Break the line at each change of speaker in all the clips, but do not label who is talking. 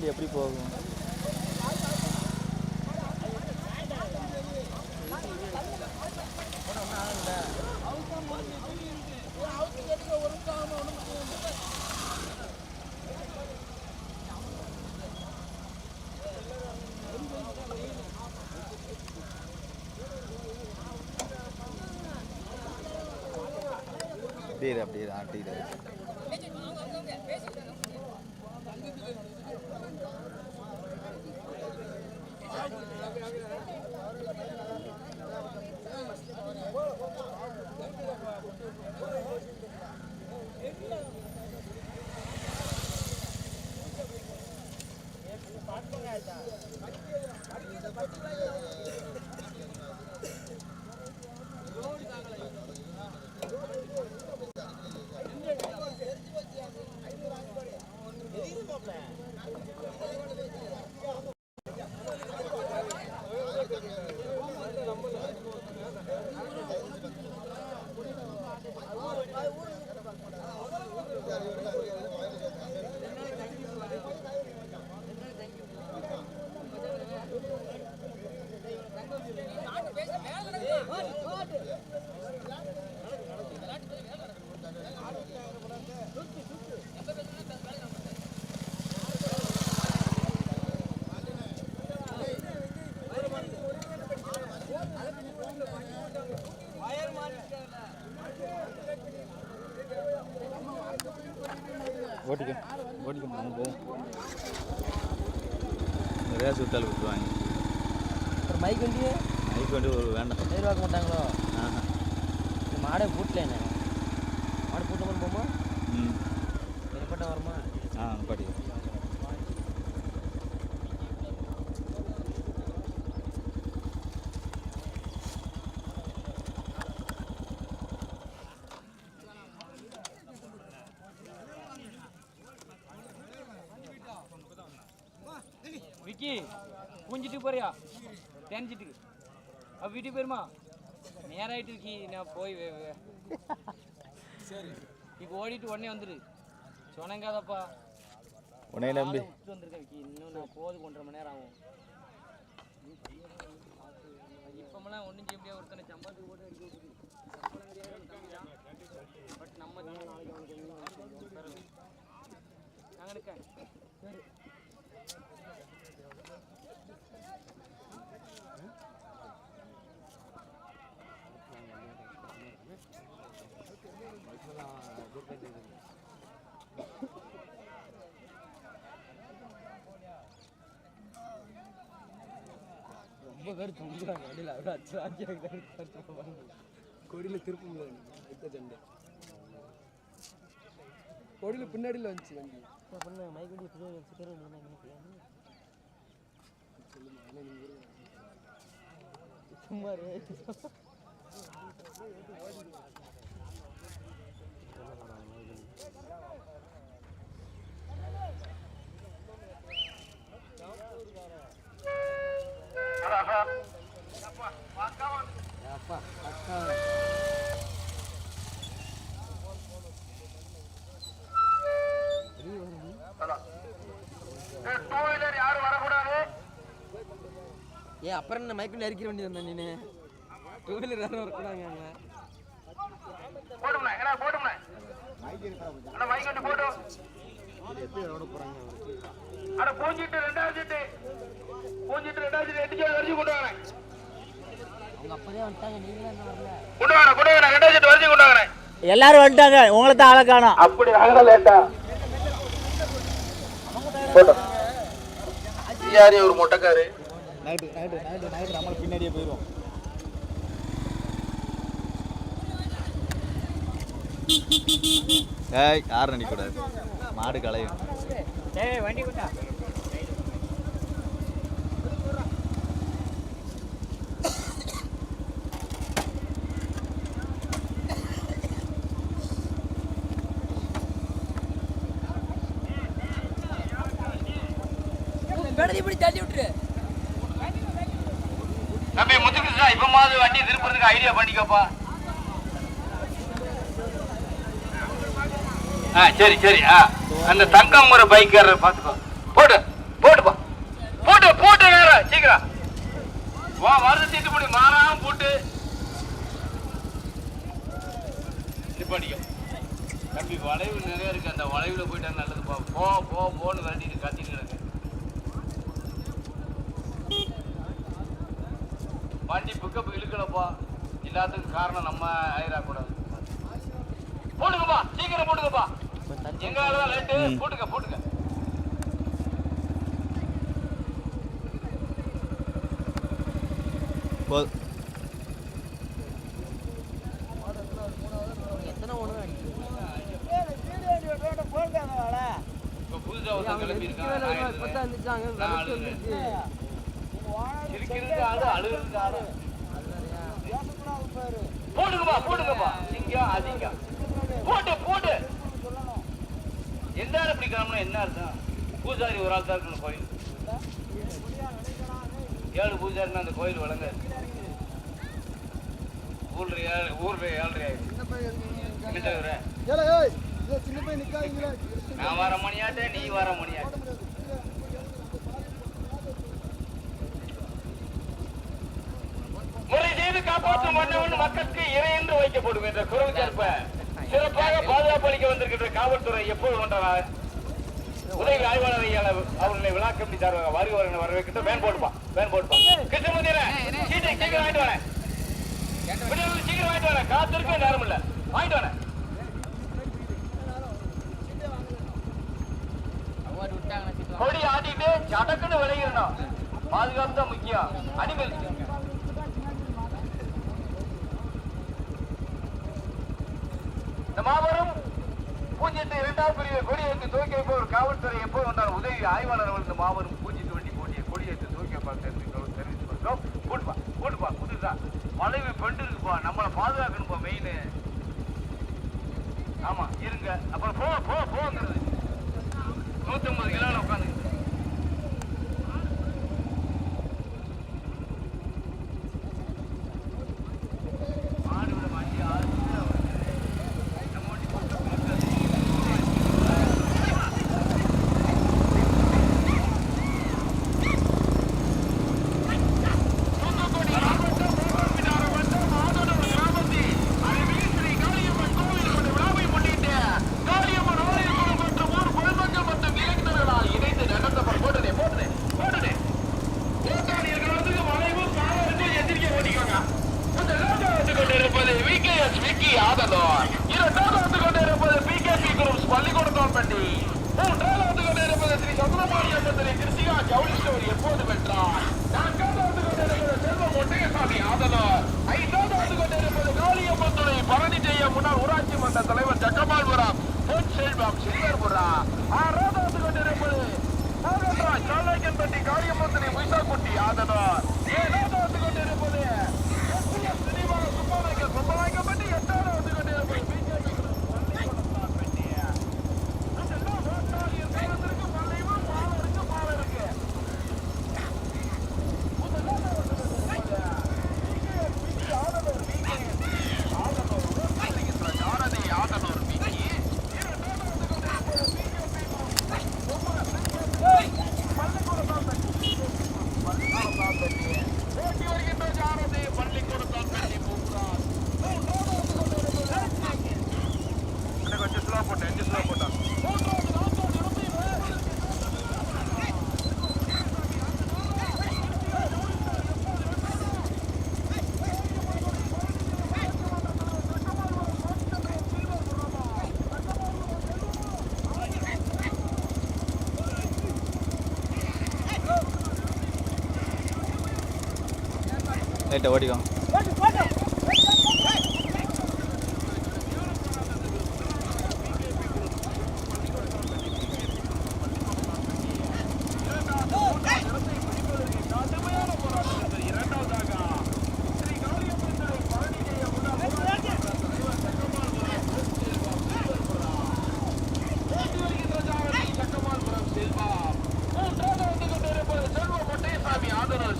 வண்டி எப்படி போகும்? அப்படியே அப்படியே இரு, ஆட்டிட்டு இரு. ஓட்டிக்க ஓட்டிக்க நம்ம போவோம் நிறையா சுத்தால் விட்டுருவாங்க.
அப்புறம் மைக் வண்டி
மைக் வண்டி ஒரு வேண்டாம்.
எதிர்பார்க்க மாட்டாங்களோ?
ஆஹா.
மாடை பூட்டல என்ன? மாடு பூட்ட போது போமா
ம்.
வருமா?
ஆ படி
விக்கி பூஞ்சிட்டு போறியா தேஞ்சிட்டுக்கு அப்ப வீட்டுக்கு போயிருமா நேரம் ஆயிட்டு இருக்கி நான் போய் சரி. இப்போ ஓடிட்டு உடனே வந்துரு. சொனங்காதப்பா
உன்னை நம்பி.
வந்திருக்கேன் விக்கி. இன்னும் நான் போதுக்கு ஒன்றரை மணி நேரம் ஆகும். இப்பமெல்லாம் ஒன்றும் செய்ய முடியாது. ஒருத்தனை சம்பாத்துக்கு போட்டு தான் பட் நம்ம நாளைக்கு அவனுக்கு நாங்கள் இருக்கேன் சரி.
ரொம்ப பேர் தூங்குறாங்க. வண்டியில் அவ்வளோ அச்சு ஆக்கியாக கொடியில் திருப்ப முடியாது எத்த சண்டை. கொடியில் பின்னாடியில் வந்துச்சு வண்டி. பண்ண மைக் வண்டி புது ஸ்டிக்கர் சும்மா ஏன் அப்புறம் என்ன மைக்கில் அரிக்கிற வேண்டியது வந்தேன் நீ டூ வீலர் யாரும் வரக்கூடாங்க என்ன வரல
எல்லாரும் வந்துட்டாங்க. உங்களை தான் ஆளை காணோம்.
ஒரு மொட்டைக்காரு?
நைட்டு நைட்டு நைட்டு நைட்டு நம்மளை பின்னாடியே போயிடுவோம் ஏய் கார் நினைக்கூடாது மாடு களையும்.
ஏய் வண்டி கொண்டா.
இப்படி தள்ளி விட்டுரு
தம்பி முத்துக்கிருஷ்ணா இப்பமாவது வண்டி திருப்புறதுக்கு ஐடியா பண்ணிக்கப்பா. ஆ சரி சரி ஆ. அந்த தங்கம் முறை பைக்காரரை பார்த்துக்கோ. போட்டு
போட்டுப்பா போட்டு போட்டு வேற சீக்கிரம். வா வருது சீட்டு முடி மாறாம போட்டு. நிப்பாட்டிக்கும் தம்பி
வளைவு நிறைய இருக்கு. அந்த வளைவில் போயிட்டா நல்லது. போ போ போன்னு விரட்டிட்டு கத்திட்டு கிடக்கு. வண்டி பிக்கப் இழுக்கலப்பா எல்லாத்துக்கும் காரணம் நம்ம ஆயிடக்கூடாது போடுங்கப்பா சீக்கிரம் போடுங்கப்பா. போடுங்கப்பா போடுங்கப்பா சிங்கம் அதிகம் போட்டு போட்டு எந்த ஆள் என்ன அர்த்தம்? பூஜாரி ஒரு ஆள் தான் இருக்கணும் கோயில். ஏழு பூஜாரினா அந்த கோயில் வழங்க ஊர்ல ஏழு ஊர்ல ஏழரை ஆயிடும் நான் வர மணியாட்டே நீ வர மணியாட்டே. முறை செய்து காப்பாற்றும் மன்னவன் மக்களுக்கு இறை என்று வைக்கப்படும் என்ற குரல் கற்ப. சிறப்பாக பாதுகாப்பு அளிக்க வந்திருக்கின்ற காவல்துறை எப்போது வந்தார் உதவி ஆய்வாளர் அவர்களை விழா கமிட்டி சார்பாக வருவார்கள் வரவேற்கிட்டு வேன் போட்டுப்பா வேன் போட்டுப்பா. கிருஷ்ணமூர்த்தியில சீட்டை சீக்கிரம் வாங்கிட்டு வரேன். சீக்கிரம் வாங்கிட்டு வரேன். காத்திருக்க நேரம் இல்ல. வாங்கிட்டு வரேன். கொடி ஆட்டிட்டு சடக்குன்னு விளையிடணும் பாதுகாப்பு தான் முக்கியம். அனிமல் இந்த மாபெரும் பூஜ்ஜியத்தை இரண்டாம் பிரிவு கொடியேற்றி துவக்கி வைப்பவர் காவல்துறை எப்போ வந்தாலும் உதவி ஆய்வாளர் இந்த மாபெரும் பூஜ்ஜியத்து வண்டி போட்டியை கொடியேற்றி துவக்கி வைப்பார் தெரிவித்துக் கொள்கிறோம் கூட்டுப்பா கூட்டுப்பா புதுசா. வளைவு பெண்டு இருக்குப்பா நம்மளை பாதுகாக்கணும்ப்பா மெயின் ஆமா இருங்க. அப்புறம் போ போ போங்கிறது. நூத்தி ஐம்பது கிலோல உட்காந்து மாடு விட வண்டி ஆறு நம்ம வண்டி பக்கம் பக்கம் பள்ளிக்கூடத்தோன்பட்டி மூன்றாவது வந்து கொண்டிருப்பது ஸ்ரீ சுப்பிரமணிய மந்திரி கிருத்திகா ஜவுளி ஸ்டோர் எப்போது வென்றார்? நான்காவது வந்து கொண்டிருப்பது செல்வ மொட்டையசாமி ஆதலார் ஐந்தாவது வந்து கொண்டிருப்பது காளியம்மன் துணை பழனி ஜெய முன்னாள் ஊராட்சி மன்ற தலைவர் ஜக்கமால்புரம் பொன் செல்வம் சில்வர்புரம் ஆறாவது வந்து கொண்டிருப்பது நாகராஜ் சாலைக்கன்பட்டி காளியம்மன் துணை முய்சாக்குட்டி ஆதலார்
லைட்டை ஓடிக்கோ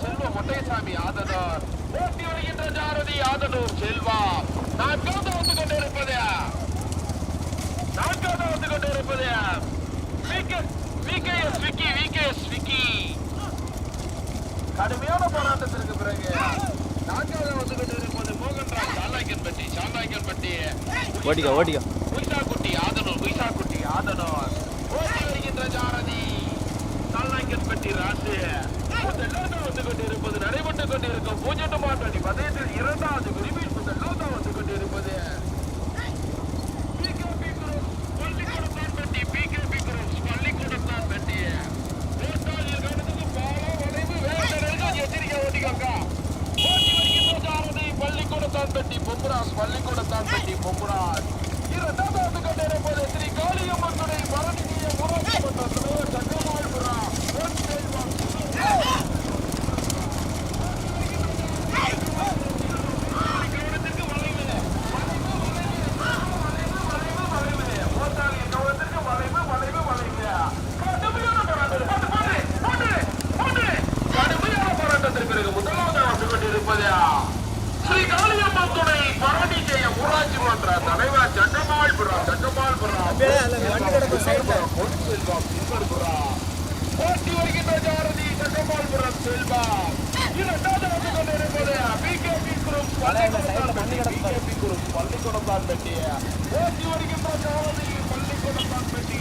செல்வ மொட்டையசாமி ஆதனூர் போட்டி வருகின்ற ஜாரதி ஆதனூர் செல்வா நான்காவது வந்து கொண்டிருப்பது நான்காவது வந்து கொண்டிருப்பது விகேஎஸ் விக்கி விகேஎஸ் விக்கி கடுமையான போராட்டத்திற்கு பிறகு நான்காவது வந்து ஓட்டிக்கோ ஓட்டிக்கோ சாலாய்க்கன்பட்டி சாலாய்க்கன்பட்டி
ஓடிக்கோ ஓடிக்கோ
குட்டி ஆதனூர் ராசு முதலாவது வந்து கொண்டிருப்பது நடைபெற்றுக் கொண்டிருக்கும் பூஜ்ஜியம் மாட்டாடி பதயத்தில் இரண்டாவது விரிவில் முதலாவது வந்து கொண்டிருப்பது PKP குரூப் பள்ளிக்கூடத்தான்பட்டி PKP குரூப் பள்ளிக்கூடத்தான்பட்டி கோட்டாளியில் கவனத்துக்கு பாலம் வளைவு வேட்டருக்கு எச்சரிக்கை ஓட்டிக்கோங்க ஓட்டி வருகின்ற சாரதி பள்ளிக்கூடத்தான்பட்டி பொம்புராஸ் பள்ளிக்கூடத்தான்பட்டி பொம்புராஸ் இரண்டாவது வந்து கொண்டிருப்பது ஸ்ரீ காளியம்மன் துணை பரணிய ஊராட்சி மன்ற தலைவர் சங்கமாழ்புரா பொன் செல்வம் கவனத்திற்கு வளைவு ஸ்ரீ காளியம்மன் துணை பரணி ஜெய ஊராட்சி மன்ற தலைவர் சட்டமாள்புரா சட்டமாள்புரா பொன் செல்வம் சிம்மர்புரா போட்டி வருகின்ற ஜாரதி சட்டமாள்புரம் செல்வா இரண்டாவது வந்து கொண்டிருப்பது பிகேபி குரூப் பிகேபி குரூப் பள்ளிக்கூடம் தான் பெட்டி போட்டி வருகின்ற ஜாரதி பள்ளிக்கூடம் தான் பெட்டி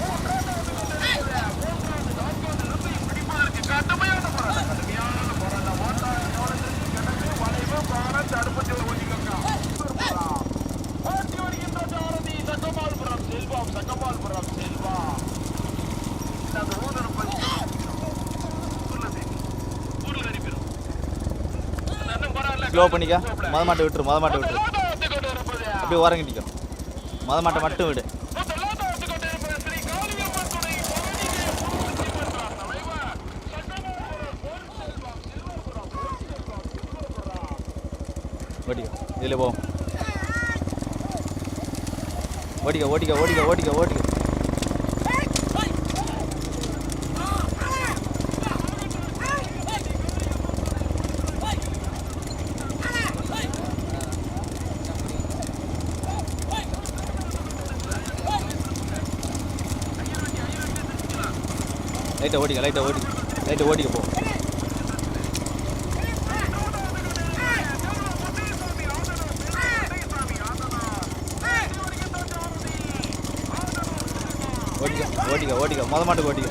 மூன்றாவது வந்து கொண்டிருப்பது மூன்றாவது நான்காவது இருந்து பிடிப்பதற்கு கடுமையான போராட்டம் கடுமையான போராட்டம் ஓட்டாளர் கவனத்திற்கு கிணறு வளைவு பாரம் தடுப்பு ஜோர் ஒழிக்கங்க போட்டி வருகின்ற ஜாரதி சட்டமாள்புரம் செல்வம் சட்டமாள்புரம் செல்வா அந்த ஊதர் பள்ளி ஊர்ல ஊர்ல அனுப்பிடும் அண்ணன் பரவாயில்ல
ஸ்லோ பண்ணிக்க. மத மாட்டை விட்டுரு மத மாட்டை விட்டுரு. அப்படியே ஓரங்க நிற்கும் மத மாட்டை மட்டும் விடு.
ஓடிக்கோ. இதில் போவோம் ஓடிக்க ஓடிக்க ஓடிக்க ஓடிக்க ஓடிக்க மன்ற தலைவர் சட்டமாபுரம் பொன் செல்வம் சில்வபுரம் பொன் செல்வம் சில்வபுரம்
ஓட்டிக்கோ இதில் போ ஓட்டிக்க ஓட்டிக்க ஓட்டிக்க ஓட்டிக்க ஓட்டிக்க லைட்டை ஓட்டிக்க லைட்டை ஓட்டிக்க லைட்டை ஓட்டிக்க போ ஓட்டிக்க ஓட்டிக்க ஓட்டிக்க மொத மாட்டுக்கு ஓட்டிக்க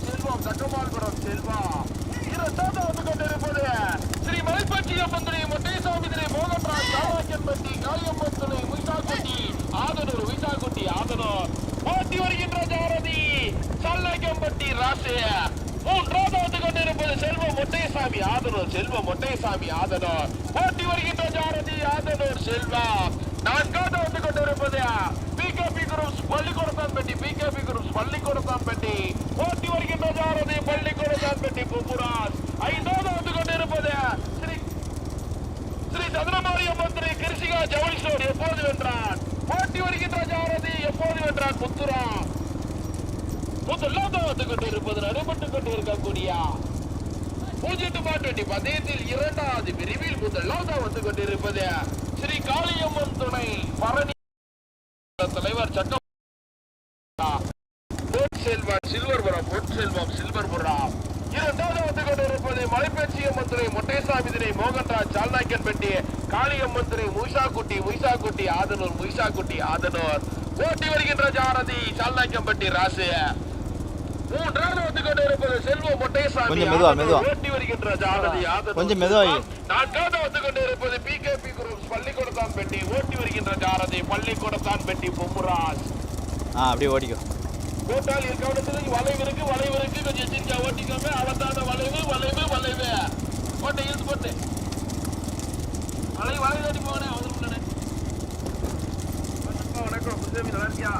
செல்வம் சட்டமால்புரம் செல்வா இரண்டாவது வந்து கொண்டிருப்பது ஸ்ரீ மலைப்பட்டிய மந்திரி மொட்டைசாமி திரை மோகன்ராஜ் சாராக்கியன்பட்டி காளியம்பத்துறை முய்சாக்குட்டி ஆதனூர் விசாக்குட்டி ஆதனூர் போட்டி வருகின்ற ஜாரதி சல்லக்கம்பட்டி ராசு மூன்றாவது வந்து கொண்டிருப்பது செல்வ மொட்டைசாமி ஆதனூர் செல்வ மொட்டைசாமி ஆதனூர். போட்டி வருகின்ற ஜாரதி ஆதனூர் செல்வா. நான்காவது வந்து கொண்டிருப்பது பிகேபி குரூப்ஸ் பள்ளிக்கூடத்தான் பெட்டி பிகேபி குரூப்ஸ் பள்ளிக்கூடத்தான் பெட்டி போட்டி வருகின்ற ஜாரதி பள்ளிக்கூடத்தான் பெட்டி புபுராஸ் ஐந்தாவது வந்து கொண்டிருப்பது ஸ்ரீ ஸ்ரீ சந்திரமாரிய மந்திரி கிருஷிகா ஜவுளி ஸ்டோர் எப்போது வென்றான்? போட்டி வருகின்ற ஜாரதி எப்போது வென்றான் புத்துரா? முதலாவது வந்து கொண்டிருப்பது நடைபெற்றுக் கொண்டிருக்கக்கூடிய பூஜ்ஜியம் டுவெண்டி பந்தயத்தில் இரண்டாவது பிரிவில் முதலாவது வந்து கொண்டிருப்பது ஸ்ரீ காளியம்மன் துணை பரணி தலைவர் சட்டம் பொன் செல்வம் சில்வர்புரம் பொன் செல்வம் சில்வர்புரம். இரண்டாவது வந்து கொண்டிருப்பது மலைப்பேச்சியம்மன் துறை மொட்டைசாமி திரை மோகன்ராஜ் சால்நாயக்கன்பட்டி காளியம்மன் துறை முய்சாக்குட்டி முய்சாக்குட்டி ஆதனூர் முய்சாக்குட்டி ஆதனூர். போட்டி வருகின்ற ஜாரதி சால்நாயக்கம்பட்டி ராசு மூன்றாவது வந்து கொண்டிருப்பது செல்வம் மொட்டைசாமி
கொஞ்சம் மெதுவா,
ஆதனூர்.
மெதுவா.
ஓட்டி வருகின்ற ஜாரதி ஆதனூர்
கொஞ்சம் மெதுவா வை.
நான்காவது வந்து கொண்டிருப்பது பிகேபி குரூப் பள்ளிக்கூடத்தான் பெட்டி ஓட்டி வருகின்ற பள்ளிக்கூடத்தான் பெட்டி பொம்முராஜ்.
ஆ அப்படியே ஓட்டிக்கோ
கூட்டாளி கவனத்துக்கு வளைவு இருக்கு வளைவு இருக்கு. கொஞ்சம் எச்சரிக்கை ஓட்டிக்கோங்க அவத்தான வளைவு வளைவு வளைவு. போட்டு இழுத்து போட்டு. வளைவு வளைவு ஓட்டி போனே அவருக்கு வணக்கம். குருசாமி நல்லா இருக்கியா?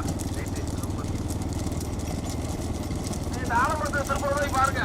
ரைட்டு. இந்த ஆலமரத்தை பாருங்க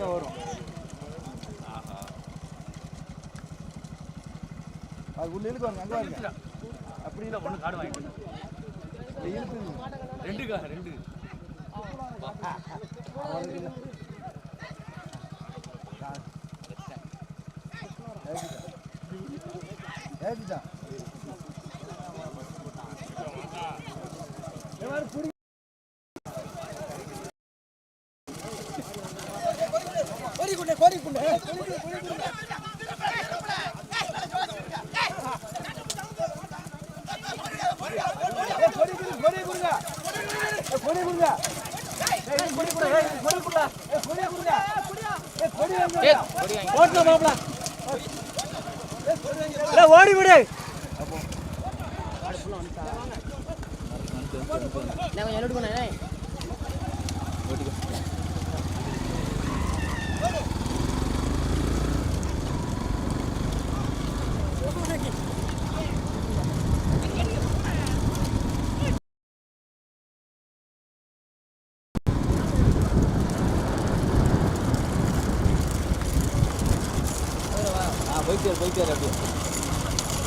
எழுத்து வரும். அது உள்ள இழுக்கு வாங்க அங்கே வாங்க
அப்படி இல்லை ஒன்று காடு வாங்கிட்டு
இழுத்து
ரெண்டுக்கா ரெண்டு
ஓடி
போய்க்கார் அப்படியே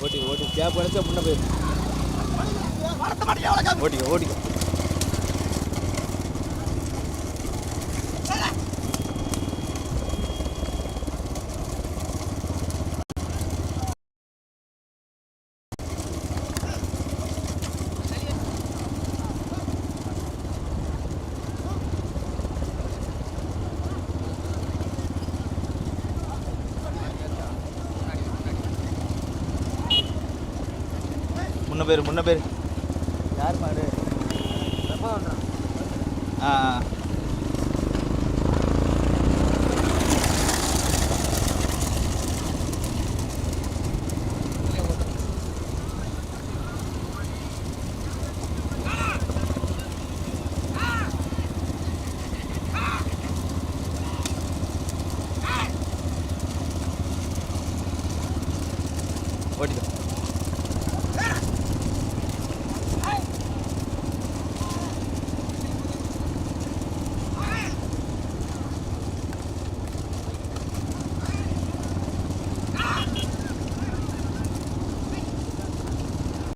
ஓட்டி ஓட்டி. கேப் அடிச்சா முன்ன போயிரு. ஓட்டிக்கோ ஓட்டிக்கோ முன்ன பேர் முன்ன பேர்